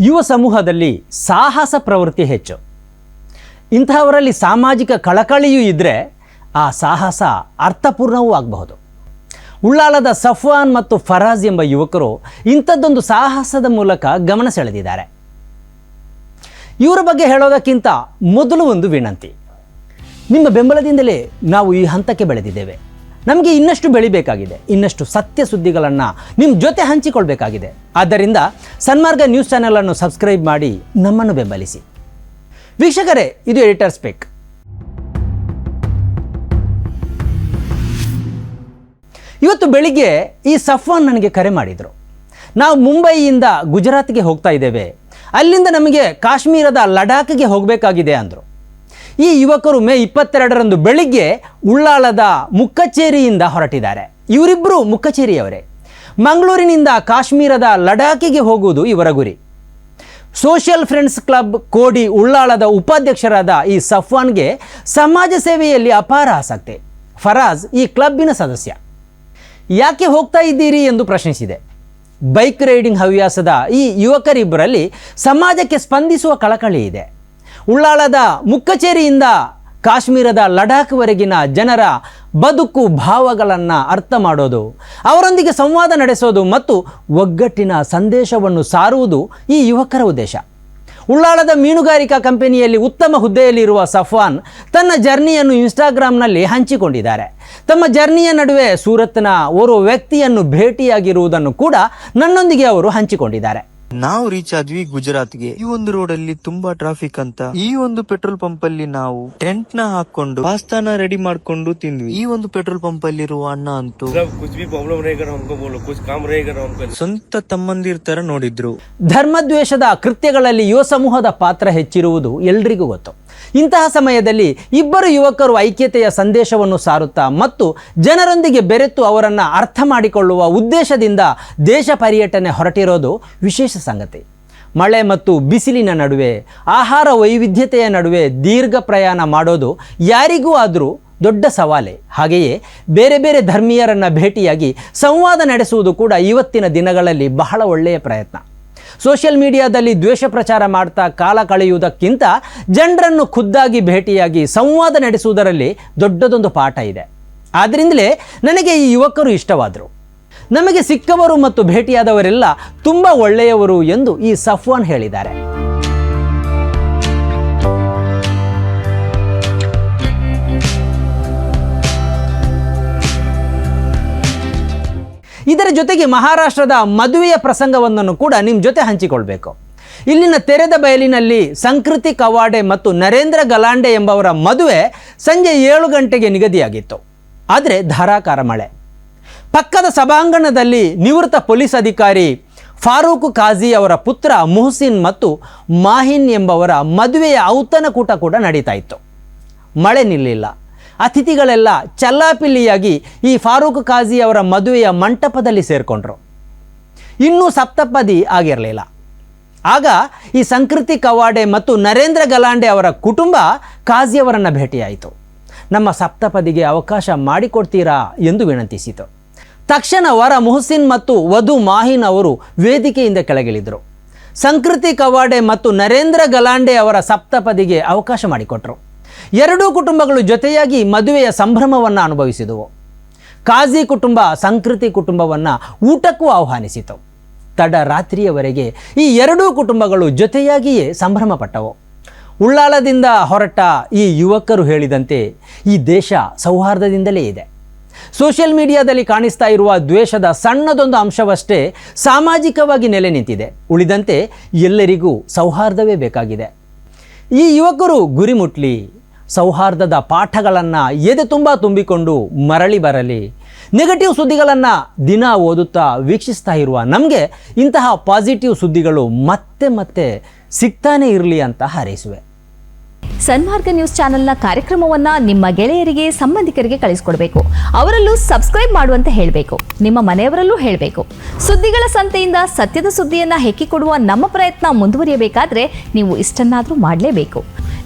ಯುವ ಸಮೂಹದಲ್ಲಿ ಸಾಹಸ ಪ್ರವೃತ್ತಿ ಹೆಚ್ಚು. ಇಂತಹವರಲ್ಲಿ ಸಾಮಾಜಿಕ ಕಳಕಳಿಯೂ ಇದ್ದರೆ ಆ ಸಾಹಸ ಅರ್ಥಪೂರ್ಣವೂ ಆಗಬಹುದು. ಉಳ್ಳಾಲದ ಸಫ್ವಾನ್ ಮತ್ತು ಫರಾಜ್ ಎಂಬ ಯುವಕರು ಇಂಥದ್ದೊಂದು ಸಾಹಸದ ಮೂಲಕ ಗಮನ ಸೆಳೆದಿದ್ದಾರೆ. ಇವರ ಬಗ್ಗೆ ಹೇಳೋದಕ್ಕಿಂತ ಮೊದಲು ಒಂದು ವಿನಂತಿ. ನಿಮ್ಮ ಬೆಂಬಲದಿಂದಲೇ ನಾವು ಈ ಹಂತಕ್ಕೆ ಬೆಳೆದಿದ್ದೇವೆ. ನಮಗೆ ಇನ್ನಷ್ಟು ಬೆಳಿಬೇಕಾಗಿದೆ, ಇನ್ನಷ್ಟು ಸತ್ಯ ಸುದ್ದಿಗಳನ್ನು ನಿಮ್ಮ ಜೊತೆ ಹಂಚಿಕೊಳ್ಬೇಕಾಗಿದೆ. ಆದ್ದರಿಂದ ಸನ್ಮಾರ್ಗ ನ್ಯೂಸ್ ಚಾನೆಲನ್ನು ಸಬ್ಸ್ಕ್ರೈಬ್ ಮಾಡಿ ನಮ್ಮನ್ನು ಬೆಂಬಲಿಸಿ. ವೀಕ್ಷಕರೇ, ಇದು ಎಡಿಟರ್ ಸ್ಪೆಕ್. ಇವತ್ತು ಬೆಳಿಗ್ಗೆ ಈ ಸಫ್ವಾನ್ ನನಗೆ ಕರೆ ಮಾಡಿದರು. ನಾವು ಮುಂಬೈಯಿಂದ ಗುಜರಾತ್ಗೆ ಹೋಗ್ತಾ ಇದ್ದೇವೆ. ಅಲ್ಲಿಂದ ನಮಗೆ ಕಾಶ್ಮೀರದ ಲಡಾಖ್ಗೆ ಹೋಗಬೇಕಾಗಿದೆ ಅಂದರು. ಈ ಯುವಕರು ಮೇ ಇಪ್ಪತ್ತೆರಡರಂದು ಬೆಳಿಗ್ಗೆ ಉಳ್ಳಾಳದ ಮುಕ್ಕಚೇರಿಯಿಂದ ಹೊರಟಿದ್ದಾರೆ. ಇವರಿಬ್ಬರು ಮುಕ್ಕಚೇರಿಯವರೇ. ಮಂಗಳೂರಿನಿಂದ ಕಾಶ್ಮೀರದ ಲಡಾಖಿಗೆ ಹೋಗುವುದು ಇವರ ಗುರಿ. ಸೋಷಿಯಲ್ ಫ್ರೆಂಡ್ಸ್ ಕ್ಲಬ್ ಕೋಡಿ ಉಳ್ಳಾಳದ ಉಪಾಧ್ಯಕ್ಷರಾದ ಈ ಸಫ್ವಾನ್ಗೆ ಸಮಾಜ ಸೇವೆಯಲ್ಲಿ ಅಪಾರ ಆಸಕ್ತಿ. ಫರಾಜ್ ಈ ಕ್ಲಬ್ಬಿನ ಸದಸ್ಯ. ಯಾಕೆ ಹೋಗ್ತಾ ಇದ್ದೀರಿ ಎಂದು ಪ್ರಶ್ನಿಸಿದೆ. ಬೈಕ್ ರೈಡಿಂಗ್ ಹವ್ಯಾಸದ ಈ ಯುವಕರಿಬ್ಬರಲ್ಲಿ ಸಮಾಜಕ್ಕೆ ಸ್ಪಂದಿಸುವ ಕಳಕಳಿ ಇದೆ. ಉಳ್ಳಾಳದ ಮುಕ್ಕಚೇರಿಯಿಂದ ಕಾಶ್ಮೀರದ ಲಡಾಖ್ವರೆಗಿನ ಜನರ ಬದುಕು ಭಾವಗಳನ್ನು ಅರ್ಥ ಮಾಡೋದು, ಅವರೊಂದಿಗೆ ಸಂವಾದ ನಡೆಸೋದು ಮತ್ತು ಒಗ್ಗಟ್ಟಿನ ಸಂದೇಶವನ್ನು ಸಾರುವುದು ಈ ಯುವಕರ ಉದ್ದೇಶ. ಉಳ್ಳಾಳದ ಮೀನುಗಾರಿಕಾ ಕಂಪನಿಯಲ್ಲಿ ಉತ್ತಮ ಹುದ್ದೆಯಲ್ಲಿರುವ ಸಫ್ವಾನ್ ತನ್ನ ಜರ್ನಿಯನ್ನು ಇನ್ಸ್ಟಾಗ್ರಾಮ್ನಲ್ಲಿ ಹಂಚಿಕೊಂಡಿದ್ದಾರೆ. ತಮ್ಮ ಜರ್ನಿಯ ನಡುವೆ ಸೂರತ್ನ ಓರ್ವ ವ್ಯಕ್ತಿಯನ್ನು ಭೇಟಿಯಾಗಿರುವುದನ್ನು ಕೂಡ ನನ್ನೊಂದಿಗೆ ಅವರು ಹಂಚಿಕೊಂಡಿದ್ದಾರೆ. ನಾವು ರೀಚ್ ಆದ್ವಿ ಗುಜರಾತ್ಗೆ. ಈ ಒಂದು ರೋಡ್ ಅಲ್ಲಿ ತುಂಬಾ ಟ್ರಾಫಿಕ್ ಅಂತ. ಈ ಒಂದು ಪೆಟ್ರೋಲ್ ಪಂಪ್ ಅಲ್ಲಿ ನಾವು ಟೆಂಟ್ನ ಹಾಕೊಂಡು ಪಾಸ್ತಾನ ರೆಡಿ ಮಾಡ್ಕೊಂಡು ತಿಂದ್ವಿ. ಈ ಒಂದು ಪೆಟ್ರೋಲ್ ಪಂಪ್ ಅಲ್ಲಿ ಇರುವ ಅಣ್ಣ ಅಂತೂ ಸ್ವಂತ ತಮ್ಮಂದಿರ್ ತರ ನೋಡಿದ್ರು. ಧರ್ಮದ್ವೇಷದ ಕೃತ್ಯಗಳಲ್ಲಿ ಯುವ ಸಮೂಹದ ಪಾತ್ರ ಹೆಚ್ಚಿರುವುದು ಎಲ್ರಿಗೂ ಗೊತ್ತು. ಇಂತಹ ಸಮಯದಲ್ಲಿ ಇಬ್ಬರು ಯುವಕರು ಐಕ್ಯತೆಯ ಸಂದೇಶವನ್ನು ಸಾರುತ್ತಾ ಮತ್ತು ಜನರೊಂದಿಗೆ ಬೆರೆತು ಅವರನ್ನು ಅರ್ಥ ಮಾಡಿಕೊಳ್ಳುವ ಉದ್ದೇಶದಿಂದ ದೇಶ ಪರ್ಯಟನೆ ಹೊರಟಿರೋದು ವಿಶೇಷ ಸಂಗತಿ. ಮಳೆ ಮತ್ತು ಬಿಸಿಲಿನ ನಡುವೆ, ಆಹಾರ ವೈವಿಧ್ಯತೆಯ ನಡುವೆ ದೀರ್ಘ ಪ್ರಯಾಣ ಮಾಡೋದು ಯಾರಿಗೂ ಆದರೂ ದೊಡ್ಡ ಸವಾಲೆ. ಹಾಗೆಯೇ ಬೇರೆ ಬೇರೆ ಧರ್ಮೀಯರನ್ನು ಭೇಟಿಯಾಗಿ ಸಂವಾದ ನಡೆಸುವುದು ಕೂಡ ಇವತ್ತಿನ ದಿನಗಳಲ್ಲಿ ಬಹಳ ಒಳ್ಳೆಯ ಪ್ರಯತ್ನ. ಸೋಷಿಯಲ್ ಮೀಡಿಯಾದಲ್ಲಿ ದ್ವೇಷ ಪ್ರಚಾರ ಮಾಡ್ತಾ ಕಾಲ ಕಳೆಯುವುದಕ್ಕಿಂತ ಜನರನ್ನು ಖುದ್ದಾಗಿ ಭೇಟಿಯಾಗಿ ಸಂವಾದ ನಡೆಸುವುದರಲ್ಲಿ ದೊಡ್ಡದೊಂದು ಪಾಠ ಇದೆ. ಆದ್ದರಿಂದಲೇ ನನಗೆ ಈ ಯುವಕರು ಇಷ್ಟವಾದರು. ನಮಗೆ ಸಿಕ್ಕವರು ಮತ್ತು ಭೇಟಿಯಾದವರೆಲ್ಲ ತುಂಬ ಒಳ್ಳೆಯವರು ಎಂದು ಈ ಸಫ್ವಾನ್ ಹೇಳಿದ್ದಾರೆ. ಇದರ ಜೊತೆಗೆ ಮಹಾರಾಷ್ಟ್ರದ ಮದುವೆಯ ಪ್ರಸಂಗವನ್ನು ಕೂಡ ನಿಮ್ಮ ಜೊತೆ ಹಂಚಿಕೊಳ್ಬೇಕು. ಇಲ್ಲಿನ ತೆರೆದ ಬಯಲಿನಲ್ಲಿ ಸಂಕೃತಿ ಕವಾಡೆ ಮತ್ತು ನರೇಂದ್ರ ಗಲಾಂಡೆ ಎಂಬವರ ಮದುವೆ ಸಂಜೆ ಏಳು ಗಂಟೆಗೆ ನಿಗದಿಯಾಗಿತ್ತು. ಆದರೆ ಧಾರಾಕಾರ ಮಳೆ. ಪಕ್ಕದ ಸಭಾಂಗಣದಲ್ಲಿ ನಿವೃತ್ತ ಪೊಲೀಸ್ ಅಧಿಕಾರಿ ಫಾರೂಕ್ ಖಾಜಿ ಅವರ ಪುತ್ರ ಮುಹಸಿನ್ ಮತ್ತು ಮಾಹಿನ್ ಎಂಬವರ ಮದುವೆಯ ಔತಣಕೂಟ ಕೂಡ ನಡೀತಾ ಇತ್ತು. ಮಳೆ ನಿಲ್ಲಿಲ್ಲ. ಅತಿಥಿಗಳೆಲ್ಲ ಚಲ್ಲಾಪಿಲ್ಲಿಯಾಗಿ ಈ ಫಾರೂಕ್ ಖಾಜಿ ಅವರ ಮದುವೆಯ ಮಂಟಪದಲ್ಲಿ ಸೇರಿಕೊಂಡ್ರು. ಇನ್ನೂ ಸಪ್ತಪದಿ ಆಗಿರಲಿಲ್ಲ. ಆಗ ಈ ಸಂಕೃತಿ ಕವಾಡೆ ಮತ್ತು ನರೇಂದ್ರ ಗಲಾಂಡೆ ಅವರ ಕುಟುಂಬ ಖಾಜಿಯವರನ್ನು ಭೇಟಿಯಾಯಿತು. ನಮ್ಮ ಸಪ್ತಪದಿಗೆ ಅವಕಾಶ ಮಾಡಿಕೊಡ್ತೀರಾ ಎಂದು ವಿನಂತಿಸಿತು. ತಕ್ಷಣ ವರ ಮುಹಸಿನ್ ಮತ್ತು ವಧು ಮಾಹಿನ್ ಅವರು ವೇದಿಕೆಯಿಂದ ಕೆಳಗಿಳಿದರು. ಸಂಕೃತಿ ಕವಾಡೆ ಮತ್ತು ನರೇಂದ್ರ ಗಲಾಂಡೆ ಅವರ ಸಪ್ತಪದಿಗೆ ಅವಕಾಶ ಮಾಡಿಕೊಟ್ರು. ಎರಡೂ ಕುಟುಂಬಗಳು ಜೊತೆಯಾಗಿ ಮದುವೆಯ ಸಂಭ್ರಮವನ್ನು ಅನುಭವಿಸಿದವು. ಕಾಜಿ ಕುಟುಂಬ ಸಂಕೃತಿ ಕುಟುಂಬವನ್ನು ಊಟಕ್ಕೂ ಆಹ್ವಾನಿಸಿತು. ತಡ ರಾತ್ರಿಯವರೆಗೆ ಈ ಎರಡೂ ಕುಟುಂಬಗಳು ಜೊತೆಯಾಗಿಯೇ ಸಂಭ್ರಮಪಟ್ಟವು ಉಳ್ಳಾಲದಿಂದ ಹೊರಟ ಈ ಯುವಕರು ಹೇಳಿದಂತೆ ಈ ದೇಶ ಸೌಹಾರ್ದದಿಂದಲೇ ಇದೆ. ಸೋಷಿಯಲ್ ಮೀಡಿಯಾದಲ್ಲಿ ಕಾಣಿಸ್ತಾ ಇರುವ ದ್ವೇಷದ ಸಣ್ಣದೊಂದು ಅಂಶವಷ್ಟೇ ಸಾಮಾಜಿಕವಾಗಿ ನೆಲೆ ನಿಂತಿದೆ. ಉಳಿದಂತೆ ಎಲ್ಲರಿಗೂ ಸೌಹಾರ್ದವೇ ಬೇಕಾಗಿದೆ. ಈ ಯುವಕರು ಗುರಿ ಮುಟ್ಲಿ ಸೌಹಾರ್ದದ ಪಾಠಗಳನ್ನು ಎದೆ ತುಂಬ ತುಂಬಿಕೊಂಡು ಮರಳಿ ಬರಲಿ. ನೆಗೆಟಿವ್ ಸುದ್ದಿಗಳನ್ನು ದಿನ ಓದುತ್ತಾ ವೀಕ್ಷಿಸ್ತಾ ಇರುವ ನಮಗೆ ಇಂತಹ ಪಾಸಿಟಿವ್ ಸುದ್ದಿಗಳು ಮತ್ತೆ ಮತ್ತೆ ಸಿಗ್ತಾನೆ ಇರಲಿ ಅಂತ ಹಾರೈಸುವೆ. ಸನ್ಮಾರ್ಗ ನ್ಯೂಸ್ ಚಾನೆಲ್ನ ಕಾರ್ಯಕ್ರಮವನ್ನು ನಿಮ್ಮ ಗೆಳೆಯರಿಗೆ, ಸಂಬಂಧಿಕರಿಗೆ ಕಳಿಸ್ಕೊಡ್ಬೇಕು. ಅವರಲ್ಲೂ ಸಬ್ಸ್ಕ್ರೈಬ್ ಮಾಡುವಂತೆ ಹೇಳಬೇಕು. ನಿಮ್ಮ ಮನೆಯವರಲ್ಲೂ ಹೇಳಬೇಕು. ಸುದ್ದಿಗಳ ಸಂತೆಯಿಂದ ಸತ್ಯದ ಸುದ್ದಿಯನ್ನು ಹೆಕ್ಕಿಕೊಡುವ ನಮ್ಮ ಪ್ರಯತ್ನ ಮುಂದುವರಿಯಬೇಕಾದ್ರೆ ನೀವು ಇಷ್ಟನ್ನಾದರೂ ಮಾಡಲೇಬೇಕು.